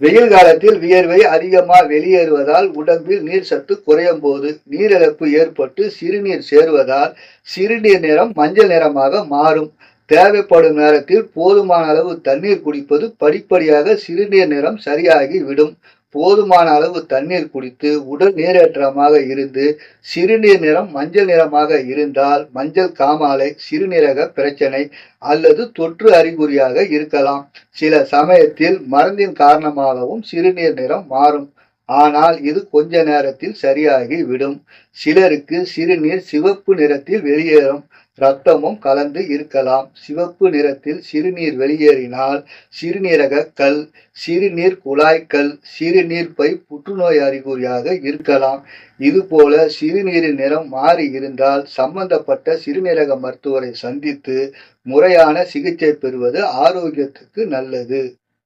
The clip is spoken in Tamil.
வெயில் காலத்தில் வியர்வை அதிகமாக வெளியேறுவதால் உடம்பில் நீர் சத்து குறையும் போது நீரிழப்பு ஏற்பட்டு சிறுநீர் சேருவதால் சிறுநீர் நிறம் மஞ்சள் நிறமாக மாறும். தேவைப்படும் நேரத்தில் போதுமான அளவு தண்ணீர் குடிப்பது படிப்படியாக சிறுநீர் நிறம் சரியாகி விடும் போதுமான அளவு தண்ணீர் குடித்து உடல் நீரேற்றமாக இருந்து சிறுநீர் நிறம் மஞ்சள் நிறமாக இருந்தால் மஞ்சள் காமாலை சிறுநீரக பிரச்சனை அல்லது தொற்று அறிகுறியாக இருக்கலாம். சில சமயத்தில் மருந்தின் காரணமாகவும் சிறுநீர் நிறம் மாறும். ஆனால் இது கொஞ்ச நேரத்தில் சரியாகி விடும் சிலருக்கு சிறுநீர் சிவப்பு நிறத்தில் வெளியேறும் இரத்தமும் கலந்து இருக்கலாம். சிவப்பு நிறத்தில் சிறுநீர் வெளியேறினால் சிறுநீரக கல் சிறுநீர் குழாய்க்கல் சிறுநீர் பை புற்றுநோய் அறிகுறியாக இருக்கலாம். இதுபோல சிறுநீரின் நிறம் மாறி இருந்தால் சம்பந்தப்பட்ட சிறுநீரக மருத்துவரை சந்தித்து முறையான சிகிச்சை பெறுவது ஆரோக்கியத்துக்கு நல்லது.